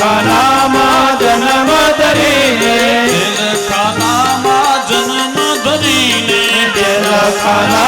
લખાનામાં જન્મ ધરીને. જેલખાનામાં જન્મ ધરીને. લખાનામાં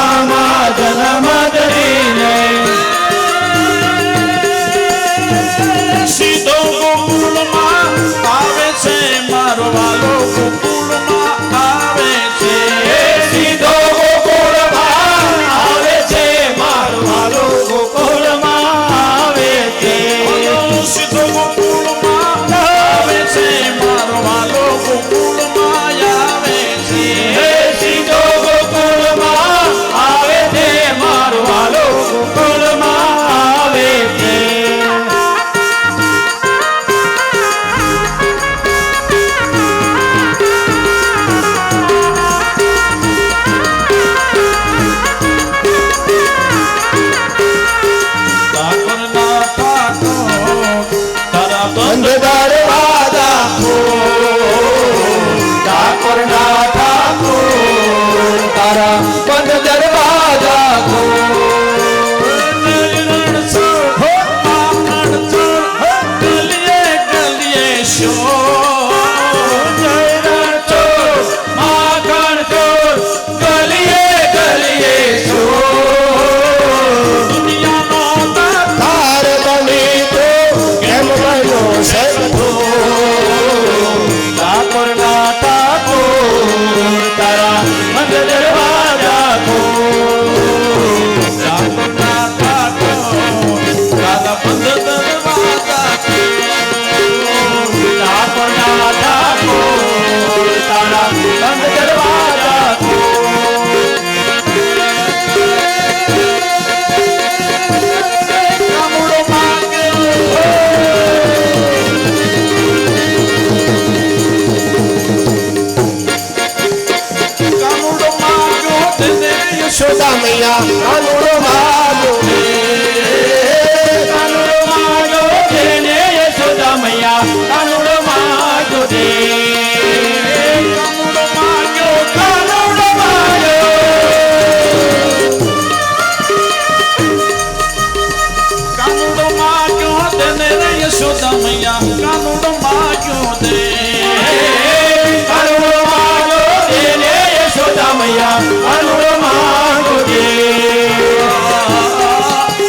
મૈયા અનુર માંગજે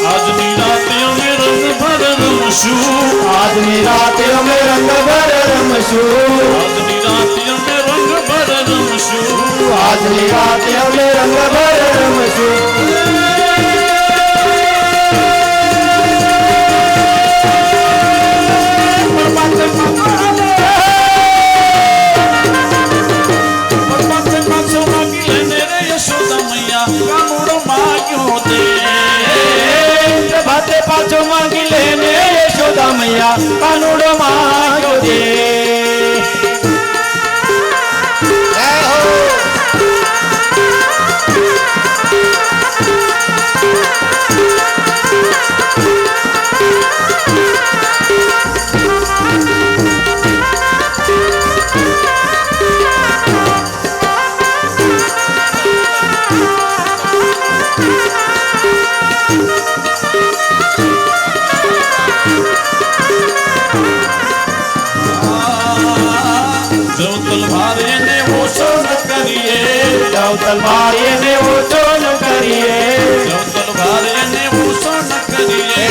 આજની રાતે અમે રંગ ભર રમશું આજની રાતે અમે રંગ ભર રમશું આજની રાતે અમે રંગ ભર રમશું આજની રાતે અમે રંગ ભર રમશું સલભારે ને ઓછો ન કરીએ. સલભારે ને ઓછો ન કરીએ.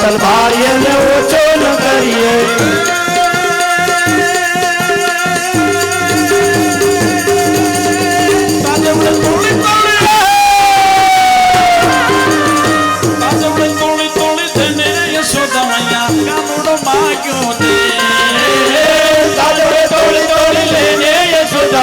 સલભારે ને ઓછો ન કરીએ.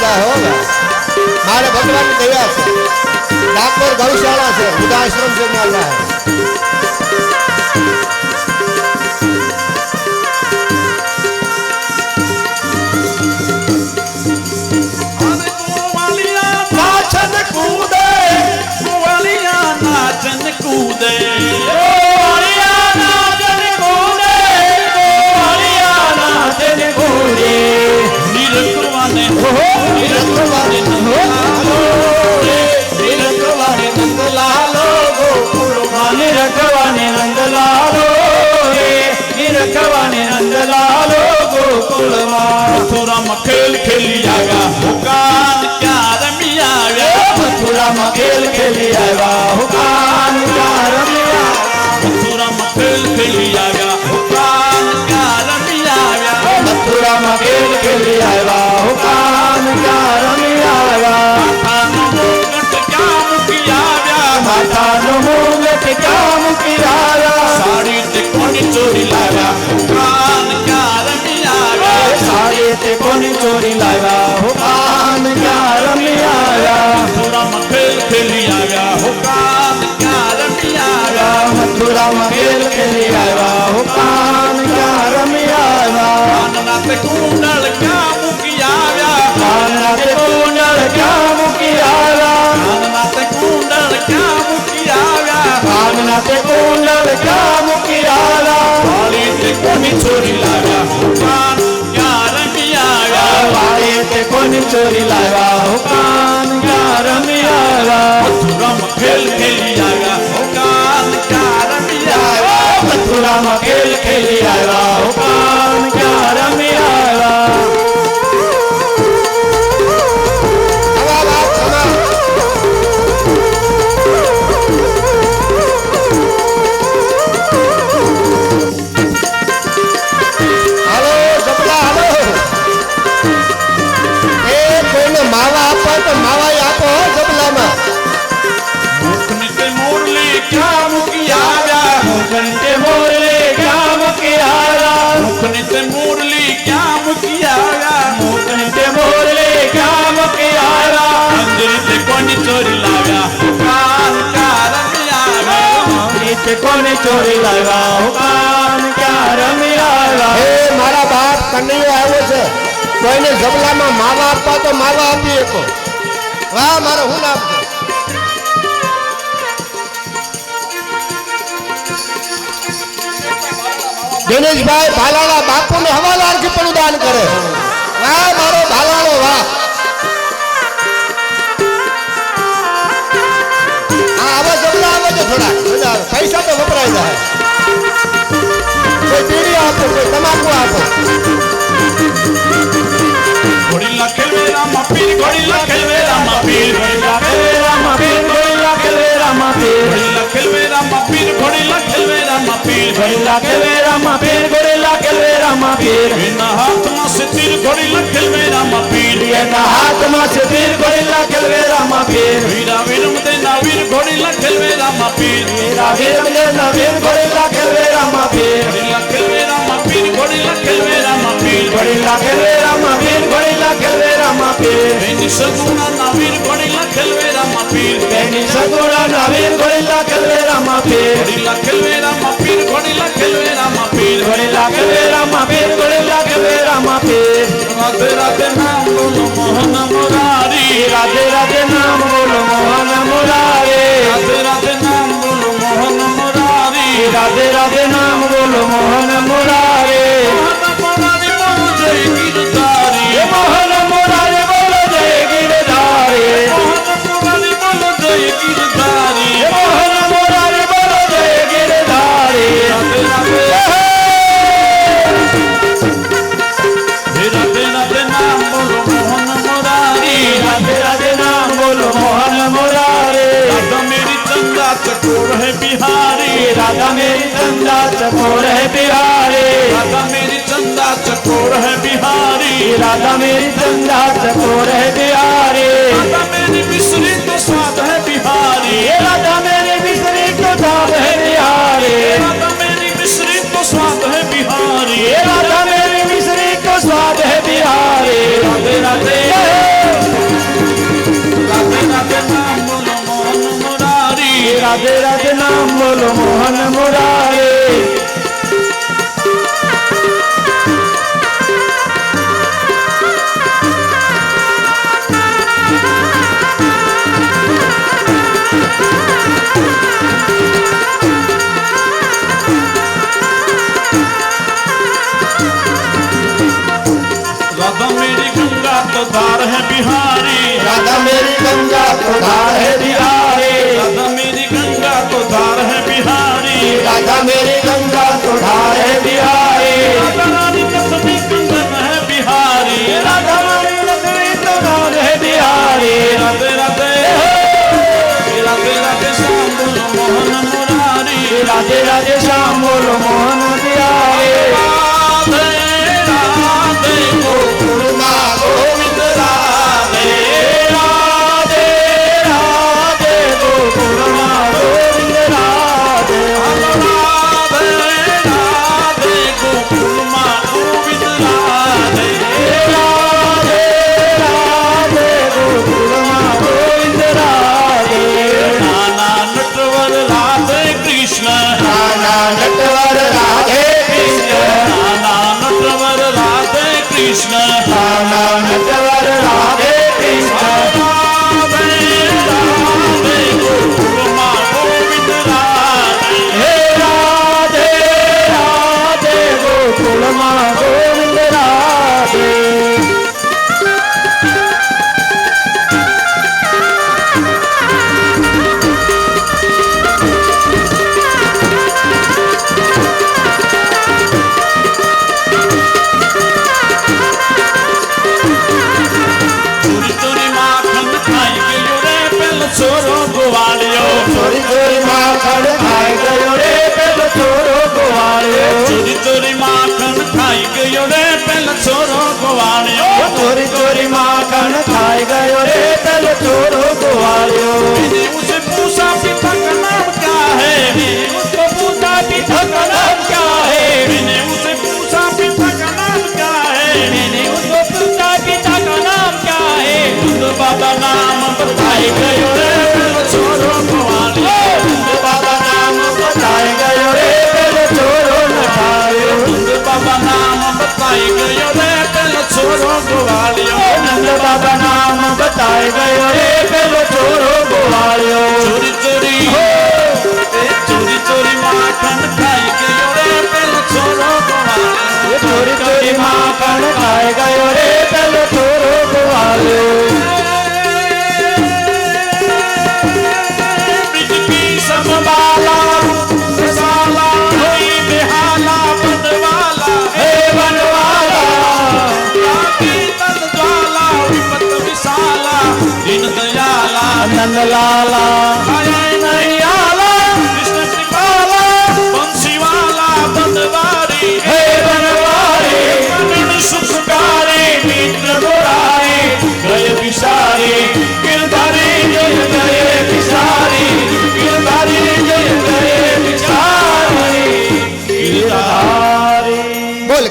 મજા હો મારે ભગવાન દયા છે. ડાકોર ગૌશાળા છે. ઉદાશ્રમ છે મારા மதுரா மக்கள் கேள்வியாக புகான் ரம்யாழ மதுரா மக்கள் கேள்வியாக புகான் มีห લાવ્યા કાન ક્યાં રમી મારા બાપ કનૈયો આવ્યો છે. કોઈને જબલામાં માવા આપવા તો માવા આપી શકો. વાહ, મારો હું નામ છે? દિનેશભાઈ ભાલાળા બાપુને હવાલારથી પણ દાન કરે. વાહ, મારો la que verá más bien, gore la que verá más bien. En la hata más se tira, gore la que verá más bien. En la hata más se tira, gore la que verá más bien. Y la vida de la vida, gore la que verá más bien. Y la vida me de la vida, gore la que verá más bien. Gorilla que verá más bien, gorilla que verá más bien. Venís a tu चकोर है बिहारी राधा मेरी चंदा चकोर है बिहारी राधा मेरी मिश्री तो स्वाद है बिहारी राधा मेरी मिश्री तो स्वाद है बिहारी राधा मेरी मिश्री तो स्वाद है बिहारी राधा मेरी मिश्री तो स्वाद है बिहारी राधे राधे राधे राधे नाम बोलो मोहन मुरारी राधे राधे नाम बोलो मोहन मुरारी મેરી લાલ ચોરો ગોવાળ્યો ઉસ પૂસા પીઠક નામ કા હે ઉસ પૂસા પીઠક નામ ગિરધારી લાલા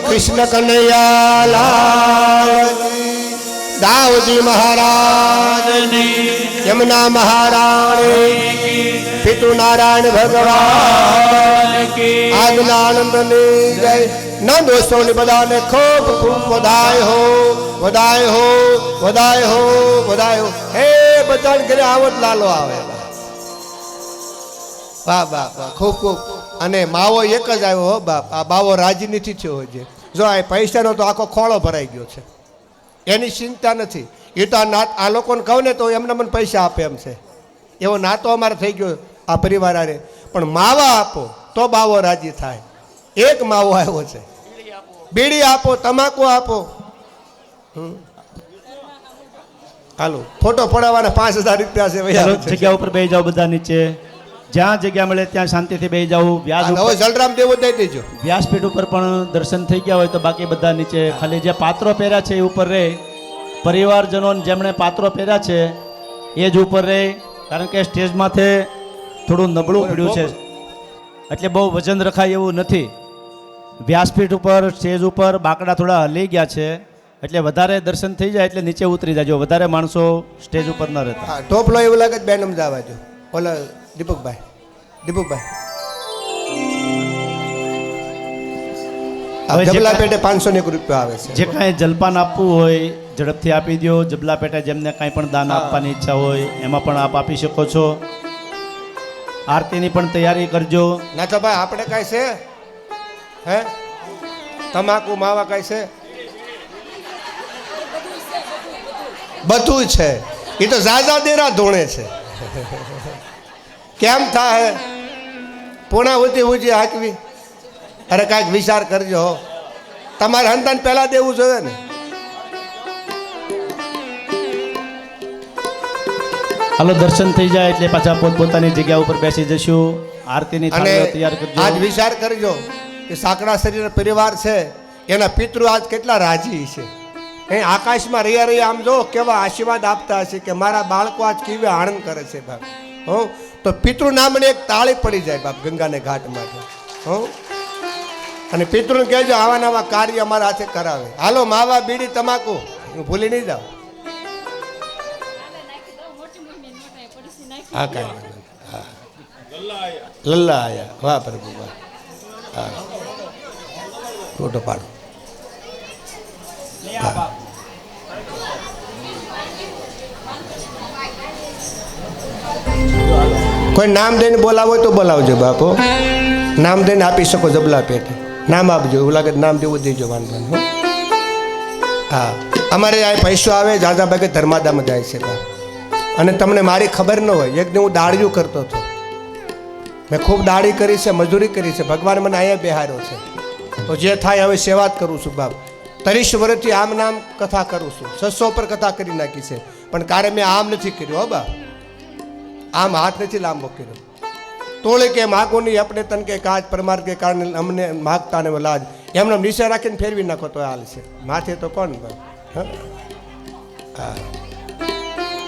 કૃષ્ણ કનૈયા લાલ દાઉદી મહારાજ યમુના મહારાણી પિતુ નારાયણ ભગવાન આનંદ આનંદની જય નંદ ઉત્સવની બધાને ખૂબ ખૂબ વધાય હો વધાય હો વધાય હો વધાય હો હે બધાને ઘરે આવત લાલો આવે વાહ વાહ વાહ ખૂબ ખૂબ અને માવો એક જ આવ્યો હો, બાપ. આ બાવો રાજી નથી થયો છે જો આ પૈસાનો તો આખો ખોળો ભરાઈ ગયો છે. એની ચિંતા નથી. એ તો આ નાત આ લોકોને કહું ને તો એમને મને પૈસા આપે એમ છે. એવો નાતો અમારે થઈ ગયો આ પરિવાર આરે પણ માવા આપો તો બાવો રાજી થાય. એક માવો આવ્યો છે. બીડી આપો તમાકુ આપો. હાલો ફોટો પડાવવાના પાંચ હજાર રૂપિયા છે. જગ્યા ઉપર બે જાઓ બધા નીચે. જ્યાં જગ્યા મળે ત્યાં શાંતિથી બેસી જાવું વ્યાસ હવે જલરામ દેવો દઈ દેજો વ્યાસપીઠ ઉપર પણ દર્શન થઈ ગયા હોય તો બાકી બધા નીચે ખાલી જે પાત્રો પહેર્યા છે એ ઉપર રહે. પરિવારજનો જેમણે પાત્રો પહેર્યા છે એ જ ઉપર રહે. કારણ કે સ્ટેજ માથે થોડું નબળું પડ્યું છે. એટલે બહુ વજન રખાય એવું નથી. વ્યાસપીઠ ઉપર સ્ટેજ ઉપર બાકડા થોડા હલી ગયા છે. એટલે વધારે દર્શન થઈ જાય એટલે નીચે ઉતરી જાજો. વધારે માણસો સ્ટેજ ઉપર ન રહેતા. ટોપલો એવું લાગે બેન અમદાવાદ ઓલા દીપકભાઈ દીપકભાઈ હવે જબલા પેટે પાંચસો ને એક રૂપિયા આવે છે. જે કાંઈ જલપાન આપવું હોય ઝડપથી આપી દો જબલા પેટે જેમને કાંઈ પણ દાન આપવાની ઈચ્છા હોય એમાં પણ આપ આપી શકો છો. આરતીની પણ તૈયારી કરજો. ના તો ભાઈ આપણે કાંઈ છે? હે? તમાકુ માવા કાંઈ છે? બધું છે એ તો ઝાઝા દેરા ધોણે છે. કેમ થાય? પૂણા ઉતી ઉજી હાકવી. અરે કાંઈક વિચાર કરજો. તમારે હંતાન પહેલા દેવું જોઈએ ને. હાલો દર્શન થઈ જાય એટલે પાછા પોતપોતાની જગ્યા ઉપર બેસી જશું. આરતીની તૈયાર કરજો. આજ વિચાર કરજો કે સાંકડા શરીર પરિવાર છે એના પિતૃ આજ કેટલા રાજી છે. એ આકાશમાં રહ્યા રહ્યા આમ જો કેવા આશીર્વાદ આપતા હશે કે મારા બાળકો આજ કેવી આનંદ કરે છે ભાઈ હો? તો પિતૃ નામને એક તાળી પડી જાય બાપ ગંગાને ઘાટ માટે અને પિતૃને કહેજો, આવા નવા કાર્ય અમારા હાથે કરાવે. હાલો, માવા, બીડી, તમાકુ. હું ભૂલી નહીં જાઉં. હા, કાંઈ લલ્લા આયા વાહ, પ્રભુ, વાહ. હા. ફોટો પાડો. હા. કોઈ નામ દઈને બોલાવો તો બોલાવજો બાપો. નામ દઈને આપી શકો જબલા પેટે. નામ આપજો, એવું લાગે નામ દેવું દેજો, વાંધો હો. અમારે આ પૈસો આવે જાજા ભાગે ધર્માદામાં જાય છે અને તમને મારી ખબર ન હોય, એક દી હું દાળિયું કરતો હતો. મેં ખૂબ દાળી કરી છે, મજૂરી કરી છે, ભગવાન મને અહીંયા બિહાર્યો છે. તો જે થાય હવે સેવા જ કરું છું બાપ. ત્રીસ વર્ષથી આમ નામ કથા કરું છું. સસો પર કથા કરી નાખી છે. પણ કારે મેં આમ નથી કર્યું, હો બાપ આમ હાથ નથી લાંબો કર્યો. તોળે કે માગો નહીં આપણે તન કે કાજ પરમાર કે કારણે અમને માગતા ને લાજ એમને નિશા રાખીને ફેરવી નાખો તો હાલ છે. માથે તો કોણ હા?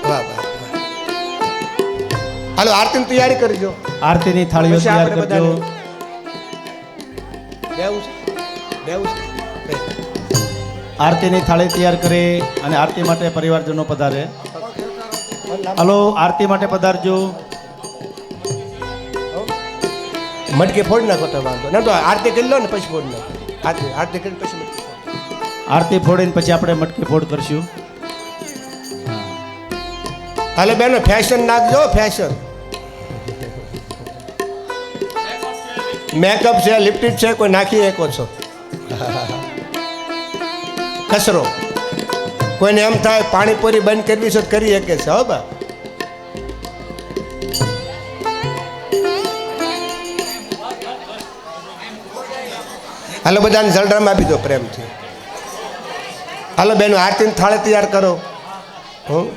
વાહ વાહ. હાલો આરતીની તૈયારી કરજો આરતીની થાળીઓ તૈયાર કરજો. દેવું છે. દેવું છે. આરતીની થાળી તૈયાર કરી અને આરતી માટે પરિવારજનો પધારે. હાલો આરતી માટે પધારજો. મટકી ફોડી નાખો તો વાંધો. ના તો આરતી કરી લો ને પછી ફોડ નાખો. આરતી આરતી કરીને પછી આરતી ફોડીને પછી આપણે મટકી ફોડ કરશું. હાલે બેનો ફેશન નાખજો ફેશન મેકઅપ છે લિપસ્ટિક છે કોઈ નાખી શકો છો કચરો કોઈને એમ થાય પાણીપુરી બંધ કરવી છે તો કરી શકે છે હો બા. હાલો, બધાને જલરામ આપી દો પ્રેમથી. હાલો, બેનો, આરતીની થાળે તૈયાર કરો. હું?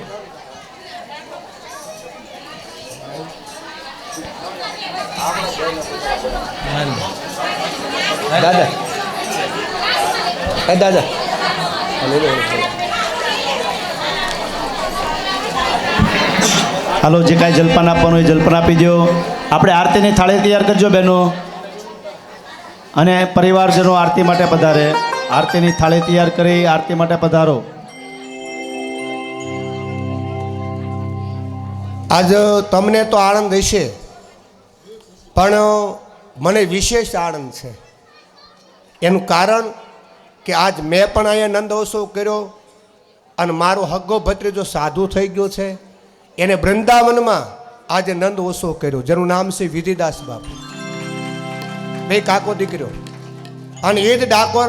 દાદા. એ દાદા. હાલો, જે કાંઈ જલપાન આપવાનું હોય જલપાન આપી દો આપણે આરતીની થાળી તૈયાર કરજો બહેનો અને પરિવારજનો આરતી માટે પધારે. આરતીની થાળી તૈયાર કરી, આરતી માટે પધારો. આજ તમને તો આનંદ હશે, પણ મને વિશેષ આનંદ છે. એનું કારણ કે આજ મેં પણ અહીંયા નંદોત્સવ કર્યો, અને મારો હગ્ગો ભત્રીજો સાધુ થઈ ગયો છે, એને વૃંદાવનમાં આજે નંદ ઓછો કર્યો, જેનું નામ છે વિધિદાસ બાપુ. બે કાકો દીકર્યો અને એ જ ડાકોર